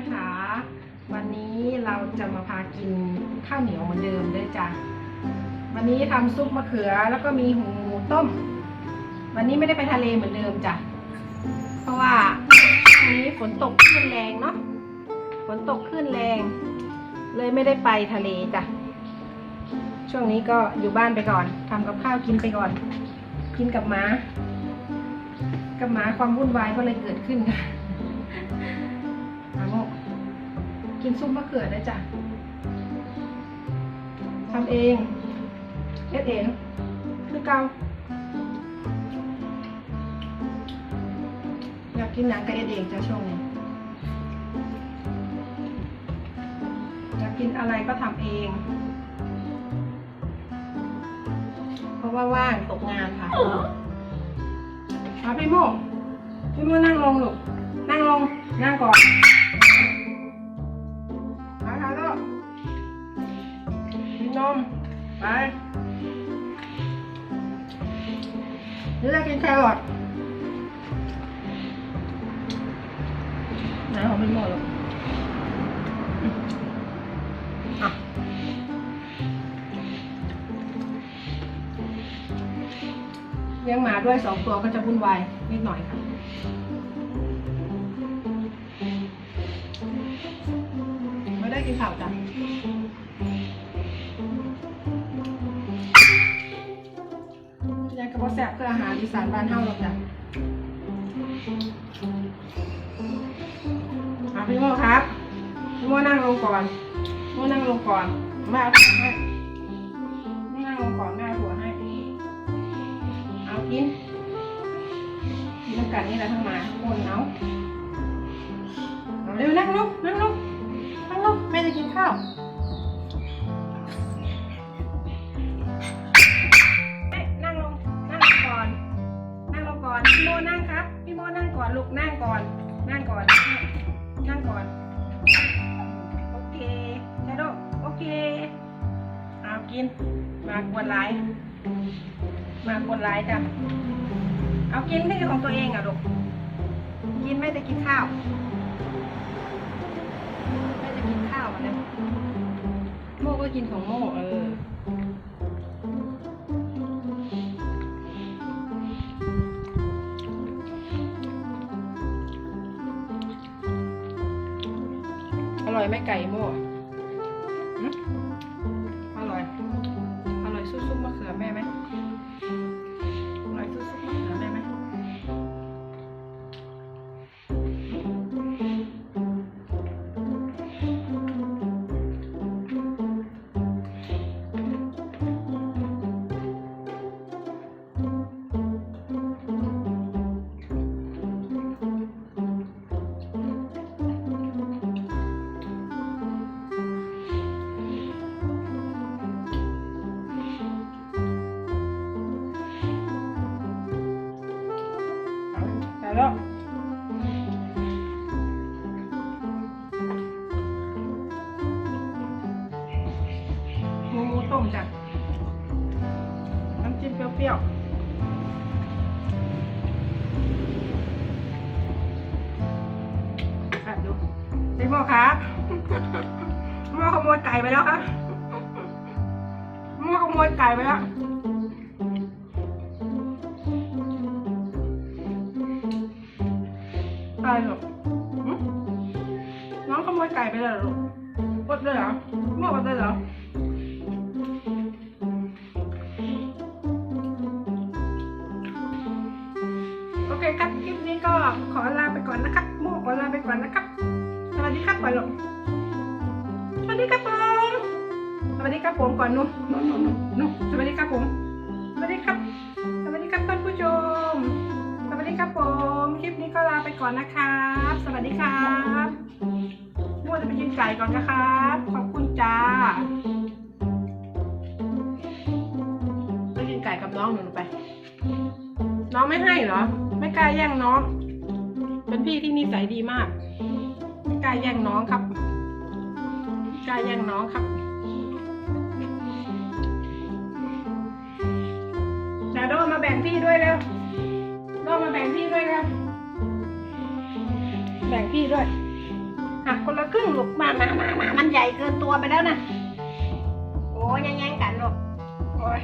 นะคะ วันนี้เราจะมาพากินข้าวเหนียวเหมือนเดิมด้วยจ้ะวันนี้ทำซุปมะเขือแล้วก็มีหูหมูต้ม วันนี้ไม่ได้ไปทะเลเหมือนเดิมจ้ะเพราะว่าช่วงนี้ฝนตกขึ้นแรงเนาะฝนตกขึ้นแรง เลยไม่ได้ไปทะเลจ้ะช่วงนี้ก็อยู่บ้านไปก่อนทำกับข้าวกินไปก่อน กินกับหมา กับหมาความวุ่นวายก็เลยเกิดขึ้นค่ะ กินซุปมะเขือได้จ้ะทำเองเอ็ดเองคือเกาอยากกินหนังกับเอ็ดเองจ้ะช่วงนี้อยากกินอะไรก็ทำเอง เพราะว่าว่างตกงานค่ะเอาพี่โมพี่โมนั่งลงลูกนั่งลงนั่งก่อน ไปหรือจะกินแครอทไหนของพี่โมลูกอืมอะเลี้ยงหมาด้วยสองตัวก็จะวุ่นวายนิดหน่อยค่ะไม่ได้กินข้าวจ้ะ ยังกระเพาะแสบคืออาหารอีสานบ้านเฮาหรอกจ้ะอาพี่โมครับพี่โมนั่งลงก่อนพี่โมนั่งลงก่อนแม่เอาถั่วให้นั่งลงก่อนแม่เอาถั่วให้เอากินกินน้ำกันนี่แหละทั้งหมาทั้งมวลเอาเอาเร็วนั่งลงนั่งลงนั่งลงแม่จะกินข้าว มากวนไลน์มากวนไลน์จ้ะ เอากินไม่ใช่ของตัวเองอะลูก กินไม่ได้กินข้าว ไม่ได้กินข้าวนะ โม่ก็กินของโม่เอออร่อยไหมไก่โม่ แล้วหมูหมูต้มจ้ะน้ำจิ้มเปรี้ยวๆอะดูพี่โมครับโมขโมยไก่ไปแล้วครับโมขโมยไก่ไปแล้ว อะไรหรอกหึน้องขโมยไก่ไปเลยเหรอลูกกดเลยเหรอมั่วกดเลยเหรอโอเคครับคลิปนี้ก็ขอลาไปก่อนนะครับมั่วขอลาไปก่อนนะครับ สวัสดีครับก่อนลูกสวัสดีครับผมสวัสดีครับผมก่อนนุ่นนุ่นนุ่นนุ่นสวัสดีครับผมสวัสดีครับสวัสดีครับท่านผู้ชม คลิปนี้ก็ลาไปก่อนนะครับ สวัสดีครับมั่วจะไปกินไก่ก่อนนะครับ ขอบคุณจ้าไปกินไก่กับน้องหนูไป น้องไม่ให้เหรอ ไม่กล้าแย่งน้อง เป็นพี่ที่นิสัยดีมาก ไม่กล้าแย่งน้องครับไม่กล้าแย่งน้องครับดาโดมาแบ่งพี่ด้วยเร็วโดมาแบ่งพี่ด้วยครับ แบ่งพี่ด้วยหักคนละครึ่งลูกมามามามามันใหญ่เกินตัวไปแล้วนะโอ้ยแย่งกันลูกโอ้ย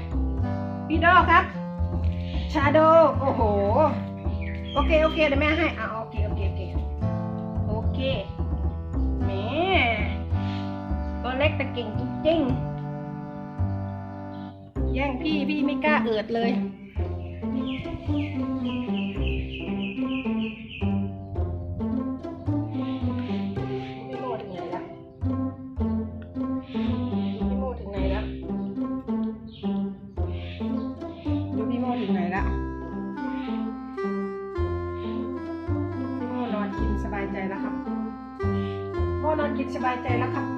พี่โดครับ ชาโดโอ้โห โอเคโอเคเดี๋ยวแม่ให้อ่าโอเคโอเคโอเคโอเคแหมตัวเล็กแต่เก่งจริงแย่งพี่พี่ไม่กล้าเอิดเลย นอนกินสบายใจแล้วครับ